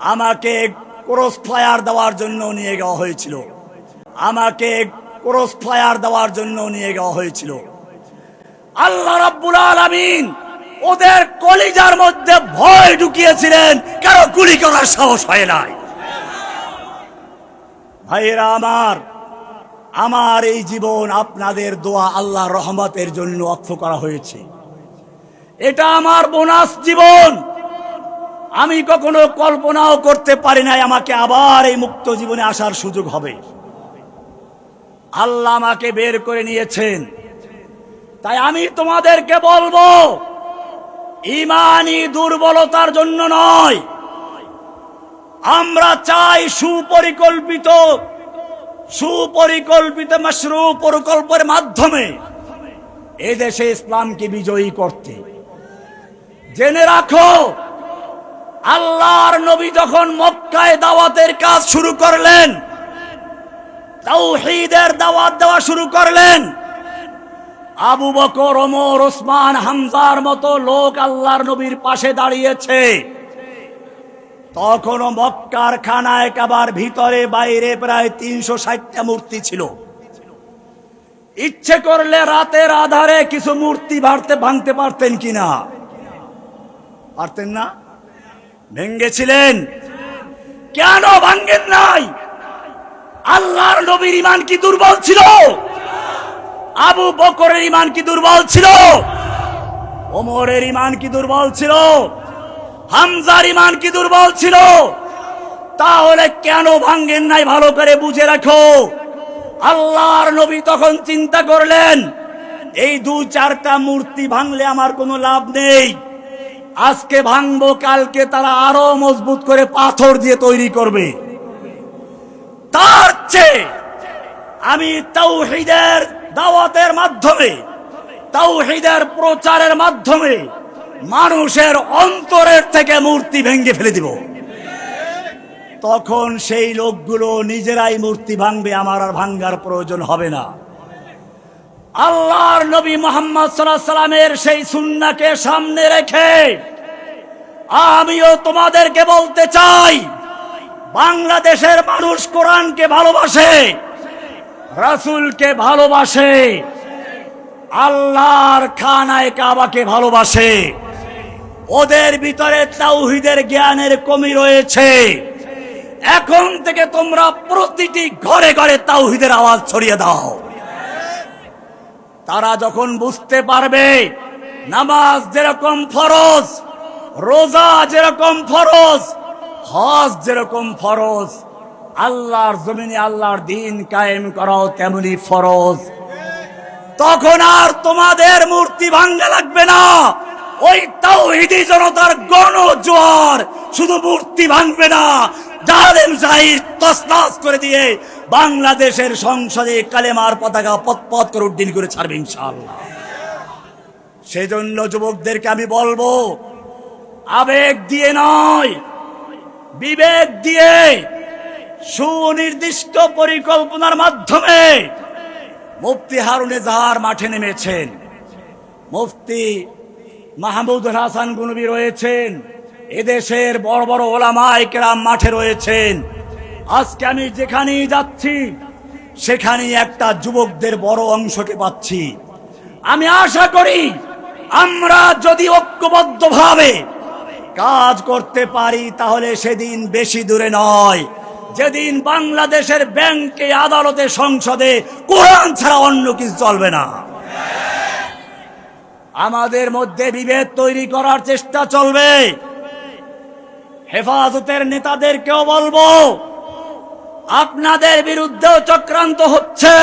আমাকে cross fire দেওয়ার জন্য নিয়ে যাওয়া হয়েছিল। আমাকে ক্রস ফায়ার দেওয়ার জন্য নিয়ে যাওয়া হয়েছিল। আল্লাহ রাব্বুল আলামিন ওদের কলিজার মধ্যে ভয় ঢুকিয়েছিলেন, কারও গুলি করার সাহস হয় নাই। ভাইয়েরা আমার আমার এই জীবন আপনাদের দোয়া আল্লাহ রহমতের জন্য অর্থ করা হয়েছে। এটা আমার বোনাস জীবন। আমি কখনো কল্পনাও করতে পারি নাই আমাকে আবার এই মুক্ত জীবনে আসার সুযোগ হবে। আল্লাহ আমাকে বের করে নিয়েছেন। তাই আমি তোমাদেরকে বলব ইমানি দুর্বলতার জন্য নয়। আমরা চাই সুপরিকল্পিত সুপরিকল্পিত মশরু প্রকল্পের মাধ্যমে এদেশে ইসলামকে বিজয়ী করতে। জেনে রাখো আল্লাহর নবী যখন মক্কায় দাওয়াতের কাজ শুরু করলেন, তাওহীদের দাওয়াত দেওয়া শুরু করলেন, আবু বকর, ওমর, ওসমান, হামজার মতো লোক আল্লাহর নবীর পাশে দাঁড়িয়েছে। তখনও মক্কার খানায় কাবার ভিতরে বাইরে প্রায় তিনশো ষাটটা মূর্তি ছিল। ইচ্ছে করলে রাতের আধারে কিছু মূর্তি ভাঙতে পারতেন কিনা? পারতেন না? ভেঙ্গেছিলেন। কেন ভাঙ্গেন নাই? আল্লাহর নবীর ইমান কি দুর্বল ছিল? আবু বকরের ইমান কি দুর্বল ছিল? ওমরের ইমান কি দুর্বল ছিল? হামজার ইমান কি দুর্বল ছিল? তাহলে কেন ভাঙ্গেন নাই? ভালো করে বুঝে রাখো। আল্লাহর নবী তখন চিন্তা করলেন, এই দু চারটা মূর্তি ভাঙলে আমার কোনো লাভ নেই। আজকে ভাঙবো, কালকে তারা আরও মজবুত করে পাথর দিয়ে তৈরি করবে। তার চেয়ে আমি তাওহীদের দাওয়াতের মাধ্যমে, তাওহীদের প্রচারের মাধ্যমে মানুষের অন্তরের থেকে মূর্তি ভেঙে ফেলে দিব। তখন সেই লোকগুলো নিজেরাই মূর্তি ভাঙবে, আমার আর ভাঙ্গার প্রয়োজন হবে না। আল্লাহর নবী মোহাম্মদ সাল্লামের সেই সুন্নাকে সামনে রেখে আমিও তোমাদেরকে বলতে চাই, বাংলাদেশের মানুষ কোরআনকে ভালোবাসে, রাসূলকে ভালোবাসে, আল্লাহর খানায় কাবাকে ভালোবাসে। ওদের ভিতরে তাওহিদের জ্ঞানের কমি রয়েছে। এখন থেকে তোমরা প্রতিটি ঘরে ঘরে তাওহিদের আওয়াজ ছড়িয়ে দাও। তারা যখন বুঝতে পারবে, নামাজ যেরকম ফরজ রোজা যেরকম ফরজ, হজ যেরকম ফরজ, আল্লাহর জমিনে আল্লাহর দিন কায়েম করাও তেমনি ফরজ। তখন আর তোমাদের মূর্তি ভাঙ্গা লাগবে না। ওই তাওহিদি জনতার গণ জোয়ার শুধু মূর্তি ভাঙবে না। জালেম জাহির তসনাস করে দিয়ে বাংলাদেশের সংসদে কালেমার পতাকা পথ করে উড্ডিন করে ছাড়বে ইনশাআল্লাহ। সেজন্য যুবকদেরকে আমি বলব আবেগ দিয়ে নয়, বিবেক দিয়ে সুনির্দিষ্ট পরিকল্পনার মাধ্যমে মুফতি হারুনে জাহার মাঠে নেমেছেন। মুফতি মাহমুদ হাসান গুনবি রয়েছেন, এদেশের বড় বড় ওলামা কেরাম মাঠে রয়েছেন। আজকে আমি যেখানেই যাচ্ছি, সেখানেই একটা যুবকদের বড় অংশকে পাচ্ছি। আমি আশা করি, আমরা যদি ঐক্যবদ্ধভাবে কাজ করতে পারি, তাহলে সেদিন বেশি দূরে নয়। যেদিন বাংলাদেশের ব্যাংকে, আদালতে, সংসদে, কোরআন ছাড়া অন্য কিছু চলবে না। আমাদের মধ্যে বিভেদ তৈরি করার চেষ্টা চলবে। হেফাজতের নেতাদেরকেও বলব, আপনাদের বিরুদ্ধেও চক্রান্ত হচ্ছে।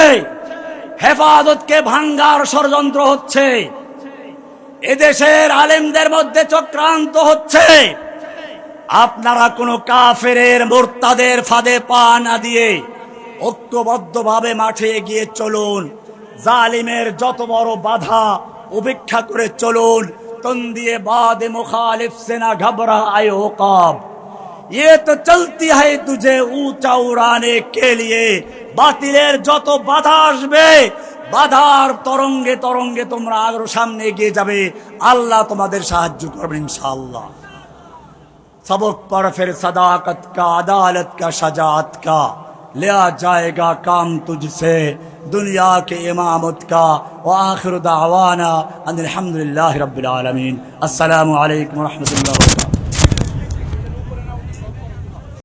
হেফাজতকে ভাঙ্গার ষড়যন্ত্র হচ্ছে। এদেশের আলেমদের মধ্যে চক্রান্ত হচ্ছে আপনারা কোনো কাফেরের মোর্তাদের ফাঁদে পা না দিয়ে ঐক্যবদ্ধভাবে মাঠে এগিয়ে চলুন জালিমের যত বড় বাধা উপেক্ষা করে চলুন তন দিয়ে বাদে মুখালিফ সেনা ঘবরা আয় ওকাব ये तो चलती है तुझे ऊंचा उड़ाने के लिए বাতিলের যত বাধা আসবে বাধার তরঙ্গে তরঙ্গে তোমরা আরো সামনে এগিয়ে যাবে আল্লাহ তোমাদের সাহায্য করবেন ইনশাআল্লাহ सबक पर फिर सदाकत का अदालत का शजात का लिया जाएगा काम तुझसे दुनिया के इमामत का व आखिर दावाना अनिल हम्दुलिल्लाहि रब्बिल आलमीन अस्सलामु